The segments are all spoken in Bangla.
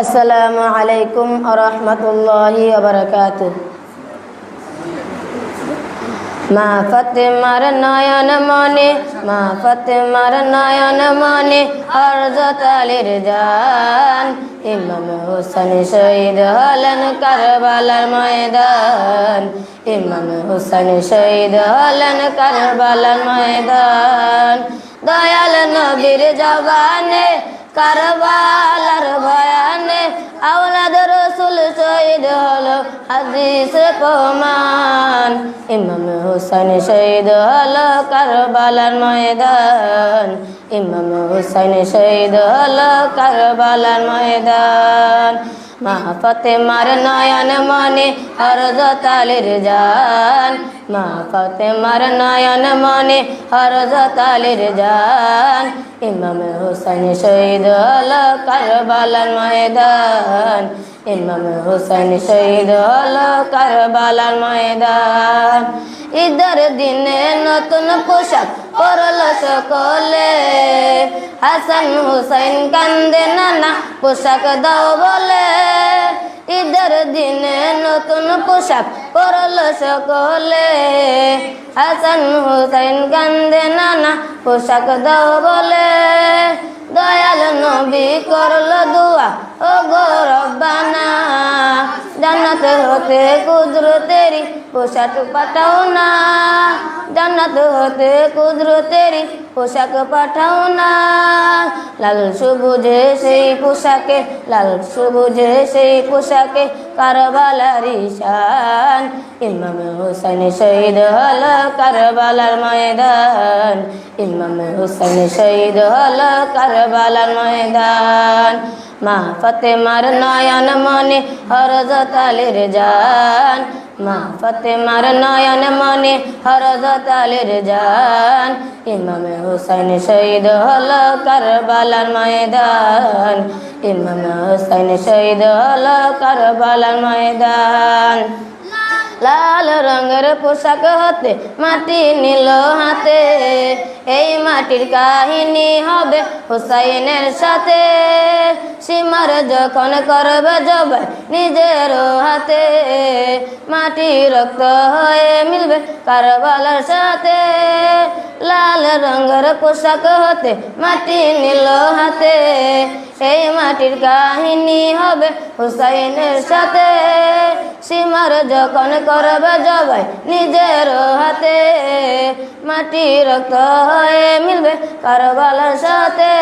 আসসালামু আলাইকুম রহমতুল্লাহি বারকাতুহ। মা ফতেমার নয়ন মনে, মা ফতেমার নয়ন মনে হরজত আলীর জান, ইমাম হোসেন শহীদ হলেন কারবালার ময়দান, ইমাম হোসেন শহীদ হলেন কারবালার ময়দান। দয়াল নবীর জবানে, কারবালার ভয়ানে, আওলাদ রসুল শহীদ হলো হাদিস প্রমাণ। ইমাম হুসাইন শহীদ হলো কারবালার ময়দান। ইমাম হুসাইন শহীদ হলো কারবালার ময়দান। মা ফতেমার নয়ন মনে হরজত আলীর জান। মা ফতেমার নয়ন মনে হরজত আলীর জান। ইমাম হুসাইন শহীদ হল কারবালার ময়দান। ইমাম হুসাইন শহীদ হল কারবালার ময়দান। ঈদের দিনে নতুন পোশাক পরল সকলে। হাসান হুসাইন কান্দে নানা পোশাক দাও বলে। ঈদের দিনে নতুন পোশাক পরল সকলে। হাসান হুসাইন কান্দে নানা পোশাক দাও বলে। দয়াল নবী করল দুয়া, ও হতে কুদরতেরি পোশাক পাঠাও না। জান্নাত হতে কুদরতেরি পোশাক পাঠাও না। লাল সবুজে সেই পোশাকে, লাল সবুজে সেই পোশাকে কারবালার শান ইমাম হুসাইন শহীদ হল কারবালার ময়দান। ইমাম হুসাইন শহীদ হল কারবালার ময়দান। মা ফতেমার নয়ন মনে হরজত আলীর জান। মা ফতেমার নয়ন মনে হরজত আলীর জান। ইমাম হুসাইন শহীদ হল কারবালার ময়দান। ইমাম হুসাইন শহীদ হল কারবালার ময়দান। লাল রঙের পোশাক হতে মাটি নিল হাতে। মাটির কাহিনী হবে হুসাইনের সাথে। সীমার যখন করবে জবাই নিজের হাতে। মাটি রক্ত হয়ে মিলবে কারবালার সাথে। লাল রঙের পোশাক হতে মাটি নিল হাতে। এই মাটির কাহিনী হবে হুসাইনের সাথে। সীমার যখন করবে জবাই নিজের হাতে। মাটি রক্ত হয়ে মিলবে কারবালার সাথে।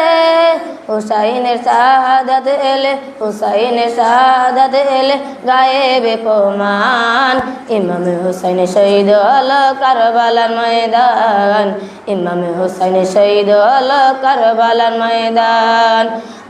হুসাইনের শাহাদাত এলে, হুসাইনের শাহাদাত এলে গায়েবে প্রমাণ ইমাম হুসাইন শহীদ হল কারবালার ময়দান। ইমাম হুসাইন শহীদ হল কারবালার ময়দান।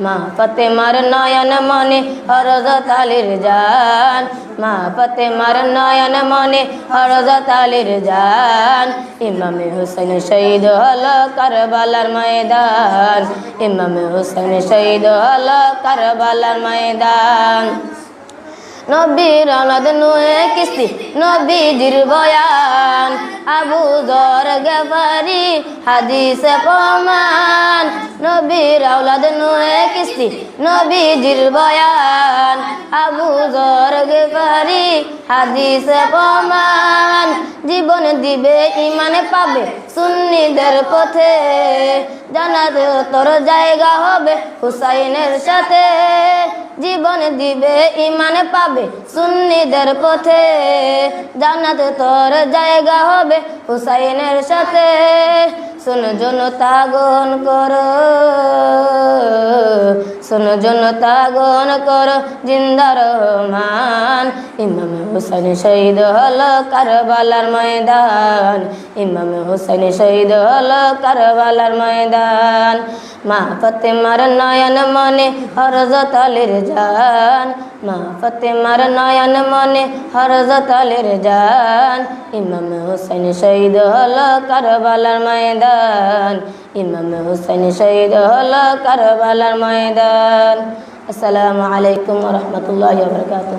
মা ফতেমার নয়ন মনে হরজত আলীর জান। মা ফতেমার নয়ন মনে হরজত আলীর জান। ইমাম হুসেন শহীদ হল কারবালার ময়দান। ইমাম হুসেন শহীদ হল কারবালার ময়দান। নবীর অনদ নুয়ে কিস্তি, নবীজির বয়ান। আবু দর গেফারি হাদিস প্রমাণ। নবীর আওলাদ নুয়ে কিস্তি, নবীজির বয়ান। আবু দর গেফারি হাদিস প্রমাণ, জীবন দিবে ইমানে পাবে, সুন্নিদের পথে। জানাত তোর জায়গা হবে হুসাইনের সাথে। জীবন দিবে ইমানে পাবে সুন্নিদের পথে। জানাত তোর জায়গা হবে হুসাইনের সাথে। শুন জনতা গণ কর। শুন জনতা গণ কর জিন্দা রহমান ইমাম হুসাইন শহীদ হল কারবালার ময়দান। ইমাম হুসাইন শহীদ হল কারবালার ময়দান। মা ফতেমার নয়ন মনে হরজত আলীর জান। মা ফতেমার নয়ন মনে হরজত আলীর জান। ইমাম হুসাইন শহীদ হল কারবালার ময়দান। ইমাম হুসাইন শহীদ হল কারবালার ময়দান। আসসালামু আলাইকুম রহমতুল্লাহ বরকাত